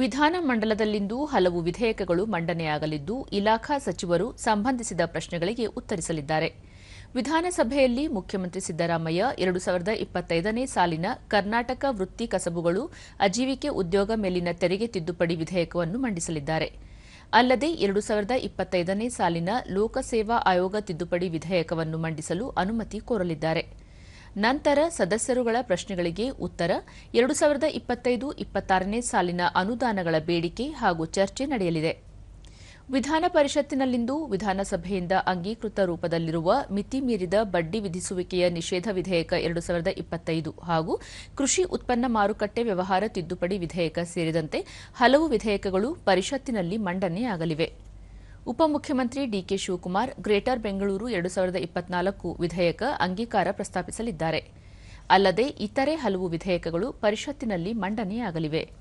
ವಿಧಾನಮಂಡಲದಲ್ಲಿಂದು ಹಲವು ವಿಧೇಯಕಗಳು ಮಂಡನೆಯಾಗಲಿದ್ದು, ಇಲಾಖಾ ಸಚಿವರು ಸಂಬಂಧಿಸಿದ ಪ್ರಶ್ನೆಗಳಿಗೆ ಉತ್ತರಿಸಲಿದ್ದಾರೆ. ವಿಧಾನಸಭೆಯಲ್ಲಿ ಮುಖ್ಯಮಂತ್ರಿ ಸಿದ್ದರಾಮಯ್ಯ ಎರಡು ಸಾವಿರದ ಇಪ್ಪತ್ತೈದನೇ ಸಾಲಿನ ಕರ್ನಾಟಕ ವೃತ್ತಿ ಕಸಬುಗಳು ಅಜೀವಿಕೆ ಉದ್ಯೋಗ ಮೇಲಿನ ತೆರಿಗೆ ತಿದ್ದುಪಡಿ ವಿಧೇಯಕವನ್ನು ಮಂಡಿಸಲಿದ್ದಾರೆ. ಅಲ್ಲದೆ ಎರಡು ಸಾವಿರದ ಇಪ್ಪತ್ತೈದನೇ ಸಾಲಿನ ಲೋಕಸೇವಾ ಆಯೋಗ ತಿದ್ದುಪಡಿ ವಿಧೇಯಕವನ್ನು ಮಂಡಿಸಲು ಅನುಮತಿ ಕೋರಲಿದ್ದಾರೆ. ನಂತರ ಸದಸ್ಯರುಗಳ ಪ್ರಶ್ನೆಗಳಿಗೆ ಉತ್ತರ. ಎರಡು ಸಾವಿರದ ಇಪ್ಪತ್ತೈದು ಇಪ್ಪತ್ತಾರನೇ ಸಾಲಿನ ಅನುದಾನಗಳ ಬೇಡಿಕೆ ಹಾಗೂ ಚರ್ಚೆ ನಡೆಯಲಿದೆ. ವಿಧಾನ ಪರಿಷತ್ತಿನಲ್ಲಿಂದು ವಿಧಾನಸಭೆಯಿಂದ ಅಂಗೀಕೃತ ರೂಪದಲ್ಲಿರುವ ಮಿತಿ ಮೀರಿದ ಬಡ್ಡಿ ವಿಧಿಸುವಿಕೆಯ ನಿಷೇಧ ವಿಧೇಯಕ ಎರಡು ಸಾವಿರದ ಇಪ್ಪತ್ತೈದು ಹಾಗೂ ಕೃಷಿ ಉತ್ಪನ್ನ ಮಾರುಕಟ್ಟೆ ವ್ಯವಹಾರ ತಿದ್ದುಪಡಿ ವಿಧೇಯಕ ಸೇರಿದಂತೆ ಹಲವು ವಿಧೇಯಕಗಳು ಪರಿಷತ್ತಿನಲ್ಲಿ ಮಂಡನೆಯಾಗಲಿವೆ. ಉಪಮುಖ್ಯಮಂತ್ರಿ ಡಿಕೆ ಶಿವಕುಮಾರ್ ಗ್ರೇಟರ್ ಬೆಂಗಳೂರು ಎರಡು ಸಾವಿರದ ಇಪ್ಪತ್ನಾಲ್ಕು ವಿಧೇಯಕ ಅಂಗೀಕಾರ ಪ್ರಸ್ತಾಪಿಸಲಿದ್ದಾರೆ. ಅಲ್ಲದೆ ಇತರೆ ಹಲವು ವಿಧೇಯಕಗಳು ಪರಿಷತ್ತಿನಲ್ಲಿ ಮಂಡನೆಯಾಗಲಿವೆ.